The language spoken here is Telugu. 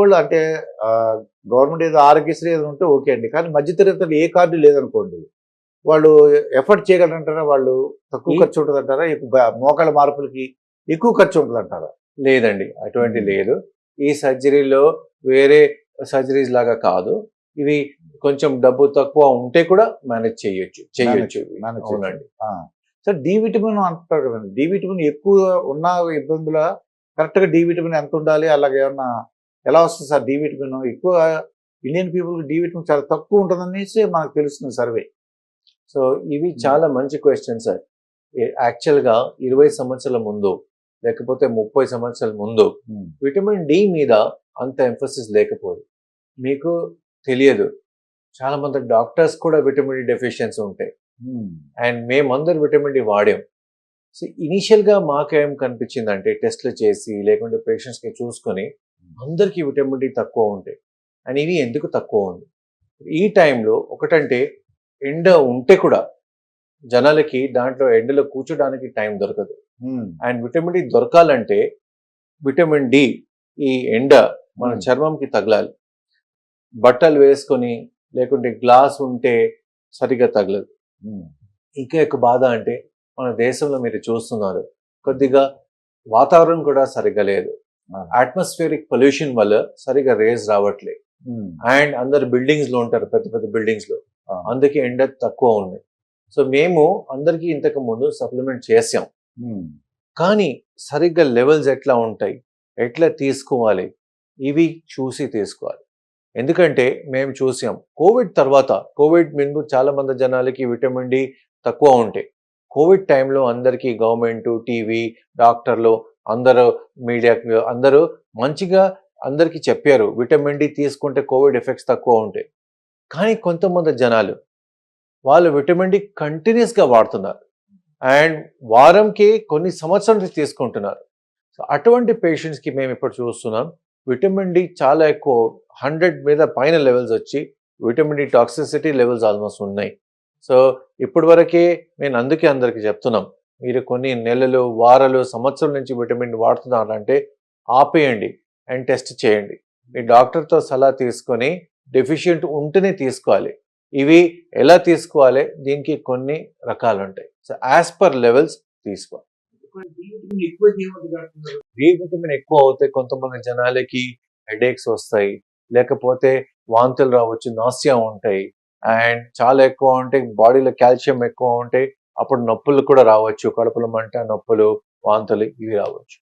వాళ్ళు అంటే గవర్నమెంట్ ఏదో ఆరోగ్యశ్రీ ఏదో ఉంటే ఓకే అండి. కానీ మధ్యతరగతి ఏ కార్డు లేదనుకోండి వాళ్ళు ఎఫర్ట్ చేయగలరంటారా? వాళ్ళు తక్కువ ఖర్చు ఉంటుంది అంటారా మోకాళ్ళ మార్పులకి ఎక్కువ ఖర్చు ఉంటుంది అంటారా లేదండి. అటువంటి. లేదు. ఈ సర్జరీలో వేరే సర్జరీస్ లాగా కాదు. ఇవి కొంచెం డబ్బు తక్కువ ఉంటే కూడా మేనేజ్ చేయొచ్చు చేయొచ్చు అవునండి. సార్ డి విటమిన్ అంటారు కదండి. డి విటమిన్ ఎక్కువ ఉన్న ఇబ్బందుల? కరెక్ట్గా డి విటమిన్ ఎంత ఉండాలి? అలాగే ఏమన్నా ఎలా వస్తుంది సార్ డి విటమిన్ ఎక్కువ ఇండియన్ పీపుల్ డి విటమిన్ చాలా తక్కువ ఉంటుందనేసి మనకు తెలుస్తుంది సర్వే సో ఇవి చాలా మంచి క్వశ్చన్ సార్ యాక్చువల్గా ఇరవై సంవత్సరాల ముందు లేకపోతే ముప్పై సంవత్సరాల ముందు విటమిన్ డి మీద అంత ఎంఫోసిస్ లేకపోదు. మీకు తెలియదు. చాలా మంది డాక్టర్స్ కూడా విటమిన్ డి డెఫిషియన్సీ ఉంటాయి. అండ్ మేమందరు విటమిన్ డి వాడాం. సో ఇనీషియల్గా మాకేం కనిపించిందంటే టెస్ట్లు చేసి లేకుంటే పేషెంట్స్కి చూసుకొని అందరికీ విటమిన్ డి తక్కువ ఉంటాయి అండ్ ఇవి ఎందుకు తక్కువ ఉంది ఈ టైంలో ఒకటంటే ఎండ ఉంటే కూడా జనాలకి దాంట్లో ఎండలో కూర్చోడానికి టైం దొరకదు. అండ్ విటమిన్ డి దొరకాలంటే విటమిన్ డి ఈ ఎండ మన. చర్మంకి తగలాలి. బట్టలు వేసుకొని లేకుంటే గ్లాస్ ఉంటే సరిగ్గా తగలదు. ఇంకా ఎక్కువ బాధ అంటే మన దేశంలో మీరు చూస్తున్నారు కొద్దిగా వాతావరణం కూడా సరిగ్గా లేదు. అట్మాస్ఫియరిక్ పొల్యూషన్ వల్ల సరిగ్గా రేస్ రావట్లేదు అండ్ అందరు బిల్డింగ్స్లో ఉంటారు పెద్ద పెద్ద బిల్డింగ్స్లో. అందుకే ఎండ తక్కువ ఉంది. సో మేము అందరికీ ఇంతకు ముందు సప్లిమెంట్ చేసాం కానీ సరిగ్గా లెవెల్స్ ఎట్లా ఉంటాయి? ఎట్లా తీసుకోవాలి? ఇవి చూసి తీసుకోవాలి. ఎందుకంటే మేము చూసాం కోవిడ్ తర్వాత కోవిడ్ ముందు చాలా మంది జనాలకి విటమిన్ డి తక్కువ ఉంటాయి కోవిడ్ టైంలో అందరికీ గవర్నమెంట్ టీవీ డాక్టర్లు అందరూ మీడియా అందరూ మంచిగా అందరికీ చెప్పారు. విటమిన్ డి తీసుకుంటే కోవిడ్ ఎఫెక్ట్స్ తక్కువ ఉంటాయి. కానీ కొంతమంది జనాలు వాళ్ళు విటమిన్ డి కంటిన్యూస్గా వాడుతున్నారు. అండ్ వారంకి కొన్ని సంవత్సరాలు తీసుకుంటున్నారు. సో అటువంటి పేషెంట్స్కి మేము ఇప్పుడు చూస్తున్నాం. విటమిన్ డి చాలా ఎక్కువ హండ్రెడ్ మీద పైన లెవెల్స్ వచ్చి vitamin D toxicity levels almost ఉన్నాయి. సో ఇప్పటి వరకే నేను అందుకే అందరికీ చెప్తున్నాం. మీరు కొన్ని నెలలు వారాలు సంవత్సరం నుంచి విటమిన్ వాడుతున్నారంటే ఆపేయండి అండ్ టెస్ట్ చేయండి. మీ డాక్టర్తో సలహా తీసుకొని డెఫిషియెంట్ ఉంటేనే తీసుకోవాలి. ఇవి ఎలా తీసుకోవాలి? దీనికి కొన్ని రకాలు ఉంటాయి సో యాజ్ పర్ లెవెల్స్ తీసుకోవాలి డి విటమిన్ ఎక్కువ అవుతే కొంతమంది జనాలకి హెడేక్స్ వస్తాయి. లేకపోతే వాంతులు రావచ్చు నాస్యా ఉంటాయి. అండ్ చాలా ఎక్కువ ఉంటే బాడీలో కాల్షియం ఎక్కువ ఉంటే అప్పుడు నొప్పులు కూడా రావచ్చు కడుపులో మంట నొప్పులు వాంతులు ఇవి రావచ్చు.